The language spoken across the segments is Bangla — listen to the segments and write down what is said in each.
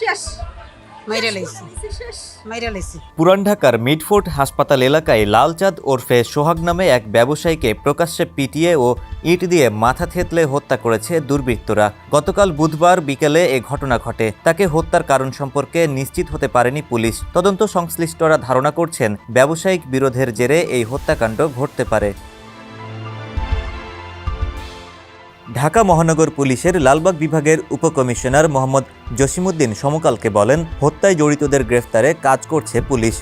শেষ। পুরান ঢাকার মিডফোর্ট হাসপাতাল এলাকায় লালচাঁদ ওরফে সোহাগ নামে এক ব্যবসায়ীকে প্রকাশ্যে পিটিয়ে ও ইট দিয়ে মাথা থেতলে হত্যা করেছে দুর্বৃত্তরা। গতকাল বুধবার বিকেলে এ ঘটনা ঘটে। তাকে হত্যার কারণ সম্পর্কে নিশ্চিত হতে পারেনি পুলিশ। তদন্ত সংশ্লিষ্টরা ধারণা করছেন ব্যবসায়িক বিরোধের জেরে এই হত্যাকাণ্ড ঘটতে পারে। ঢাকা মহানগর পুলিশের লালবাগ বিভাগের উপকমিশনার মোহাম্মদ জসিমউদ্দিন সমকালকে বলেন, হত্যায় জড়িতদের গ্রেফতারে কাজ করছে পুলিশ।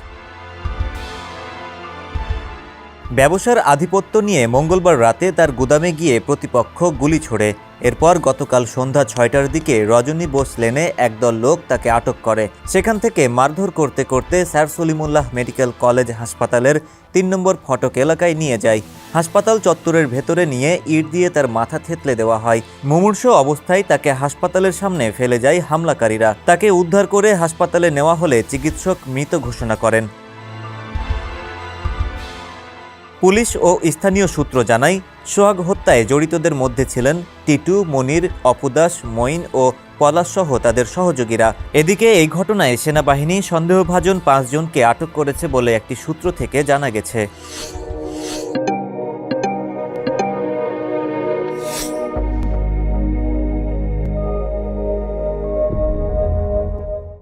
ব্যবসার আধিপত্য নিয়ে মঙ্গলবার রাতে তার গুদামে গিয়ে প্রতিপক্ষ গুলি ছোড়ে। এরপর গতকাল সন্ধ্যা ছয়টার দিকে রজনী বোস লেনে একদল লোক তাকে আটক করে। সেখান থেকে মারধর করতে করতে স্যার সলিমুল্লাহ মেডিকেল কলেজ হাসপাতালের তিন নম্বর ফটক এলাকায় নিয়ে যায়। হাসপাতাল চত্বরের ভেতরে নিয়ে ইট দিয়ে তার মাথা থেতলে দেওয়া হয়। মুমূর্ষ অবস্থায় তাকে হাসপাতালের সামনে ফেলে যায় হামলাকারীরা। তাকে উদ্ধার করে হাসপাতালে নেওয়া হলে চিকিৎসক মৃত ঘোষণা করেন। পুলিশ ও স্থানীয় সূত্র জানায়, সোহাগ হত্যায় জড়িতদের মধ্যে ছিলেন টিটু, মনির অপুদাস মঈন ও পলাশসহ তাদের সহযোগীরা। এদিকে এই ঘটনায় সেনাবাহিনী সন্দেহভাজন পাঁচজনকে আটক করেছে বলে একটি সূত্র থেকে জানা গেছে।